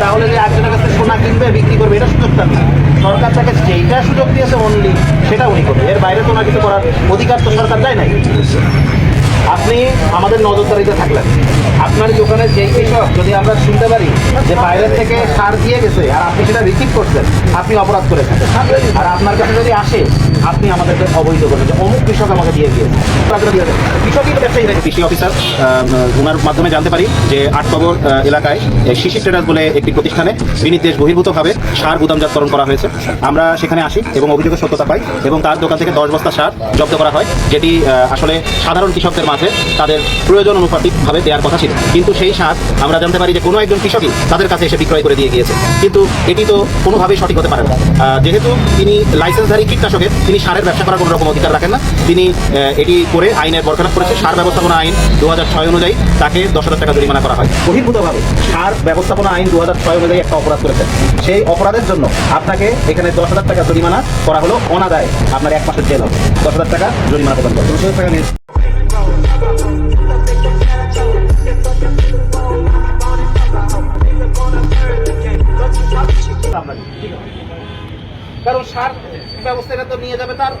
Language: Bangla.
তাহলে যে একজনের কাছে সোনা কিনবে, বিক্রি করবে, এটা সুযোগটা নেই। সরকার তাকে যেইটা সুযোগ দিয়েছে অনলি সেটা উনি করবে। এর বাইরে তো ওনার কিছু করার অধিকার তো সরকার দেয় নাই। আপনি আমাদের নজরদারিতে থাকলেন। আপনার দোকানের যেই কৃষক, যদি আমরা শুনতে পারি যে বাইরে থেকে সার দিয়ে গেছে, আর আপনি সেটা রিসিভ করছেন, আপনি অপরাধ করেছেন আর আপনার কাছে যদি আসে আপনি আমাদেরকে অবৈধ করেন যে অমুক কৃষক আমাকে দিয়ে গিয়েছে। আপনাকে দিয়ে দেন। কৃষকই ব্যবসায়ী নাকি? কৃষি অফিসার ওনার মাধ্যমে জানতে পারি যে আটকবর আহ, এলাকায় শিশি ট্রেডার্স বলে একটি প্রতিষ্ঠানে বিনির্দেশ বহির্ভূতভাবে সার গুদামজাতকরণ করা হয়েছে। আমরা সেখানে আসি এবং অভিযোগের সত্যতা পাই এবং তার দোকান থেকে দশ বস্তা সার জব্দ করা হয় যেটি আসলে সাধারণ কৃষকদের মাঝে তাদের প্রয়োজন অনুপাতিকভাবে দেওয়ার কথা ছিল। কিন্তু সেই সার আমরা জানতে পারি যে কোনো একজন কৃষকই তাদের কাছে এসে বিক্রয় করে দিয়ে গিয়েছে। কিন্তু এটি তো কোনোভাবেই সঠিক হতে পারে না। যেহেতু তিনি লাইসেন্সধারী কীটনাশকের তিনি সারের ব্যবসা করার কোনো রকম অধিকার রাখেন না। তিনি এটি করে আইনের বরখালাপ করেছে। সার ব্যবস্থাপনা আইন দু ছয় অনুযায়ী তাকে দশ হাজার টাকা জরিমানা করা হয়। বহির্ভূতভাবে সার ব্যবস্থাপনা আইন দু ছয় অনুযায়ী একটা অপরাধ করেছেন। সেই অপরাধের জন্য আপনাকে এখানে দশ হাজার টাকা জরিমানা করা হলো অনাদায়। আপনার এক মাসের জেল হবে। দশ হাজার টাকা জরিমানা প্রদান করতে দশ টাকা নিয়ে কারণ সার ব্যবস্থা এটা তো নিয়ে যাবে তার